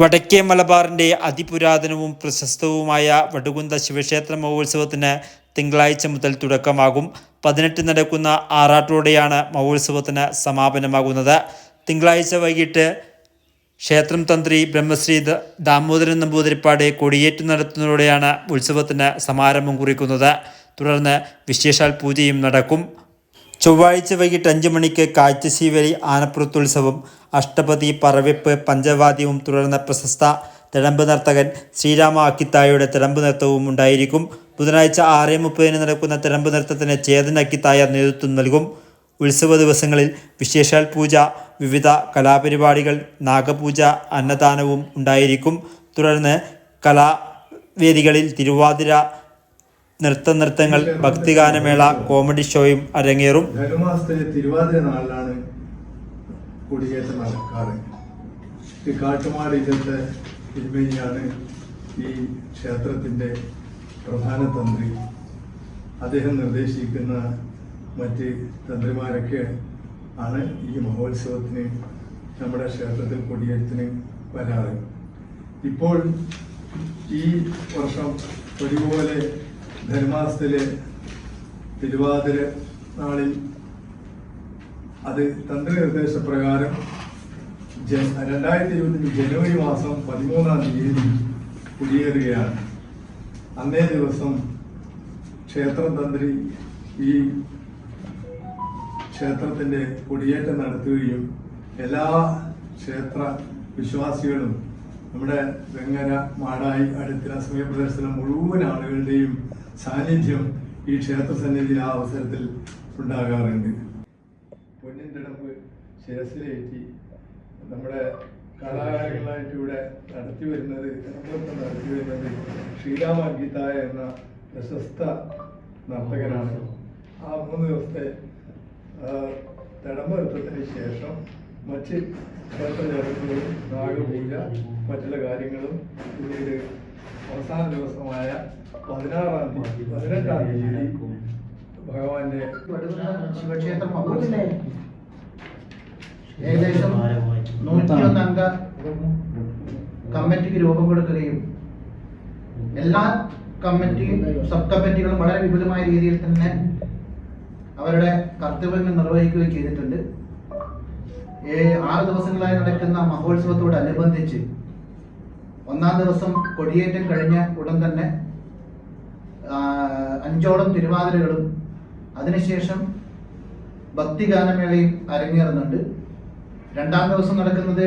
വടക്കേ മലബാറിന്റെ അതിപുരാതനവും പ്രശസ്തവുമായ വടുകുന്ത ശിവക്ഷേത്ര മഹോത്സവത്തിന് തിങ്കളാഴ്ച മുതൽ തുടക്കമാകും. പതിനെട്ട് നടക്കുന്ന ആറാട്ടോടെയാണ് മഹോത്സവത്തിന് സമാപനമാകുന്നത്. തിങ്കളാഴ്ച വൈകിട്ട് ക്ഷേത്രം തന്ത്രി ബ്രഹ്മശ്രീ ദാമോദരൻ നമ്പൂതിരിപ്പാട് കൊടിയേറ്റ് നടത്തുന്നതോടെയാണ് ഉത്സവത്തിന് സമാരംഭം കുറിക്കുന്നത്. തുടർന്ന് വിശേഷാൽ പൂജയും നടക്കും. ചൊവ്വാഴ്ച വൈകിട്ട് അഞ്ച് മണിക്ക് കാഴ്ചശീവലി ആനപ്പുറത്തുത്സവം അഷ്ടപതി പറവെപ്പ് പഞ്ചവാദ്യവും തുടർന്ന പ്രശസ്ത തിടമ്പ് നർത്തകൻ ശ്രീരാമ അക്കിത്തായയുടെ തിടമ്പ് നൃത്തവും ഉണ്ടായിരിക്കും. ബുധനാഴ്ച ആറ് മുപ്പതിന് നടക്കുന്ന തിടമ്പ് നൃത്തത്തിന് ചേതൻ അക്കിത്തായ നേതൃത്വം നൽകും. ഉത്സവ ദിവസങ്ങളിൽ വിശേഷാൽ പൂജ വിവിധ കലാപരിപാടികൾ നാഗപൂജ അന്നദാനവും ഉണ്ടായിരിക്കും. തുടർന്ന് കലാവേദികളിൽ തിരുവാതിര നൃത്ത നൃത്തങ്ങൾ ഭക്തിഗാനമേള കോമഡി ഷോയും അരങ്ങേറും. ധനുമാസത്തിലെ തിരുവാതിര നാളിലാണ് കൊടിയേറ്റം നടക്കാറ്. ഈ കാട്ടുമാട് തിരുമേനിയാണ് ഈ ക്ഷേത്രത്തിന്റെ പ്രധാന തന്ത്രി. അദ്ദേഹം നിർദ്ദേശിക്കുന്ന മറ്റ് തന്ത്രിമാരൊക്കെ ആണ് ഈ മഹോത്സവത്തിന് നമ്മുടെ ക്ഷേത്രത്തിൽ കൊടിയേറ്റത്തിന് വരാറ്. ഇപ്പോൾ ഈ വർഷം ഒരുപോലെ ധനുമാസത്തിലെ തിരുവാതിര നാളിൽ അത് തന്ത്രി നിർദ്ദേശപ്രകാരം രണ്ടായിരത്തി ഇരുപത്തി ജനുവരി മാസം പതിമൂന്നാം തീയതി കുടിയേറുകയാണ്. അന്നേ ദിവസം ക്ഷേത്രം തന്ത്രി ഈ ക്ഷേത്രത്തിന്റെ കൊടിയേറ്റം നടത്തുകയും എല്ലാ ക്ഷേത്ര വിശ്വാസികളും നമ്മുടെ വെങ്ങര മാടായി അടുത്തിന സമയപ്രദേശത്തിലെ മുഴുവൻ ആളുകളുടെയും സാന്നിധ്യം ഈ ക്ഷേത്ര സന്നിധിയിൽ ആ അവസരത്തിൽ ഉണ്ടാകാറുണ്ട്. പൊന്നിൻ തിടമ്പ് ശിരസിലേറ്റി നമ്മുടെ കലാകാരികളായിട്ട് ഇവിടെ നടത്തി വരുന്നത് നടത്തി വരുന്നത് ശ്രീരാമ ഗീതായ എന്ന പ്രശസ്ത നർത്തകനാണ്. ആ മൂന്ന് ദിവസത്തെ ആ, തിടമ്പ് നൃത്തത്തിന് ശേഷം മറ്റ് ക്ഷേത്ര ചടങ്ങുകളും നാഗപൂജ മറ്റുള്ള കാര്യങ്ങളും പിന്നീട് അവസാന ദിവസമായ പതിനാറാം തീയതി പതിനെട്ടാം തീയതി ഭഗവാന്റെ ശിവക്ഷേത്രം ഏകദേശം നൂറ്റിയൊന്നംഗ അംഗ കമ്മിറ്റിക്ക് രൂപം കൊടുക്കുകയും എല്ലാ കമ്മിറ്റിയും സബ് കമ്മിറ്റികളും വളരെ വിപുലമായ രീതിയിൽ തന്നെ അവരുടെ കർത്തവ്യങ്ങൾ നിർവഹിക്കുകയും ചെയ്തിട്ടുണ്ട്. ആറ് ദിവസങ്ങളായി നടക്കുന്ന മഹോത്സവത്തോടനുബന്ധിച്ച് ഒന്നാം ദിവസം കൊടിയേറ്റം കഴിഞ്ഞ ഉടൻ തന്നെ അഞ്ചോളം തിരുവാതിരകളും അതിനുശേഷം ഭക്തിഗാനമേളയും അരങ്ങേറുന്നുണ്ട്. രണ്ടാം ദിവസം നടക്കുന്നത്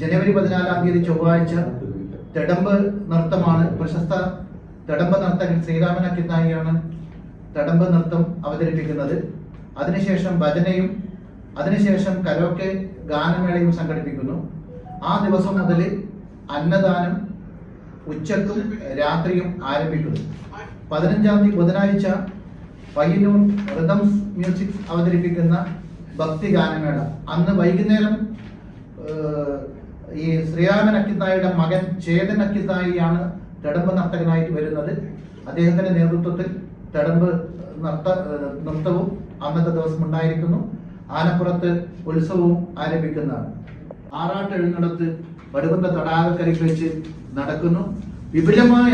ജനുവരി പതിനാലാം തീയതി ചൊവ്വാഴ്ച തെടമ്പ് നൃത്തമാണ്. പ്രശസ്ത തെടമ്പ് നർത്തകൻ ശ്രീരാമൻ അക്കിത്തായിയാണ് തെടമ്പ് നൃത്തം അവതരിപ്പിക്കുന്നത്. അതിനുശേഷം ഭജനയും അതിനുശേഷം കരോക്കെ ഗാനമേളയും സംഘടിപ്പിക്കുന്നു. ആ ദിവസം മുതൽ അന്നദാനം ഉച്ചക്കും രാത്രിയും ആരംഭിക്കുന്നു. പതിനഞ്ചാം തീയതി ബുധനാഴ്ച പയ്യന്നൂർ റിതംസ് മ്യൂസിക് അവതരിപ്പിക്കുന്ന ഭക്തി ഗാനമേള. അന്ന് വൈകുന്നേരം ഈ ശ്രീരാമൻ അക്കിത്തായിയുടെ മകൻ ചേതൻ അക്കിത്തായിയാണ് തെടമ്പ് നർത്തകനായിട്ട് വരുന്നത്. അദ്ദേഹത്തിന്റെ നേതൃത്വത്തിൽ തെടമ്പ് നർത്ത നൃത്തവും അന്നത്തെ ദിവസം ഉണ്ടായിരിക്കുന്നു. ആനപ്പുറത്ത് ഉത്സവവും ആരംഭിക്കുന്നതാണ്. ആറാട്ട് എഴുന്നടത്ത് വടുകുന്ന തടാകക്കരയ്ക്ക് വെച്ച് നടക്കുന്നു. വിപുലമായ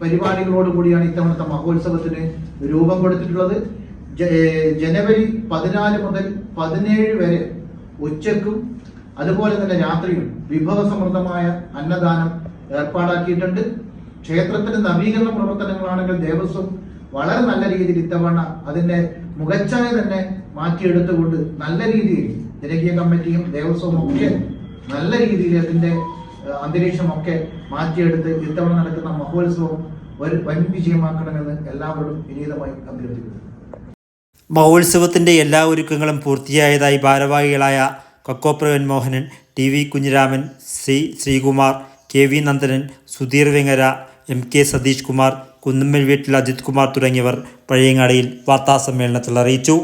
പരിപാടികളോടുകൂടിയാണ് ഇത്തവണത്തെ മഹോത്സവത്തിന് രൂപം കൊടുത്തിട്ടുള്ളത്. ജനുവരി പതിനാല് മുതൽ പതിനേഴ് വരെ ഉച്ചക്കും അതുപോലെ തന്നെ രാത്രിയും വിഭവസമൃദ്ധമായ അന്നദാനം ഏർപ്പാടാക്കിയിട്ടുണ്ട്. ക്ഷേത്രത്തിന്റെ നവീകരണ പ്രവർത്തനങ്ങളാണെങ്കിൽ ദേവസ്വം വളരെ നല്ല രീതിയിൽ ഇത്തവണ അതിന്റെ മുഖച്ഛായ തന്നെ മാറ്റിയെടുത്തുകൊണ്ട് നല്ല രീതിയിൽ ജനകീയ കമ്മിറ്റിയും ദേവസ്വവും ഒക്കെ നല്ല രീതിയിൽ അതിന്റെ ഏഹ്, അന്തരീക്ഷമൊക്കെ മാറ്റിയെടുത്ത് ഇത്തവണ നടക്കുന്ന മഹോത്സവം ഒരു വൻ വിജയമാക്കണമെന്ന് എല്ലാവരും വിനീതമായി അഭ്യർത്ഥിക്കുന്നു. മഹോത്സവത്തിന്റെ എല്ലാ ഒരുക്കങ്ങളും പൂർത്തിയായതായി ഭാരവാഹികളായ Kakkopravan Mohanan T V Kunhiraman C Sreekumar K V Nandanan Sudheer Vengara M K Satheesh Kumar Kunnummal വീട്ടിൽ അജിത് കുമാർ തുടങ്ങിയവർ പഴയങ്ങാടിയിൽ വാർത്താസമ്മേളനത്തിൽ അറിയിച്ചു.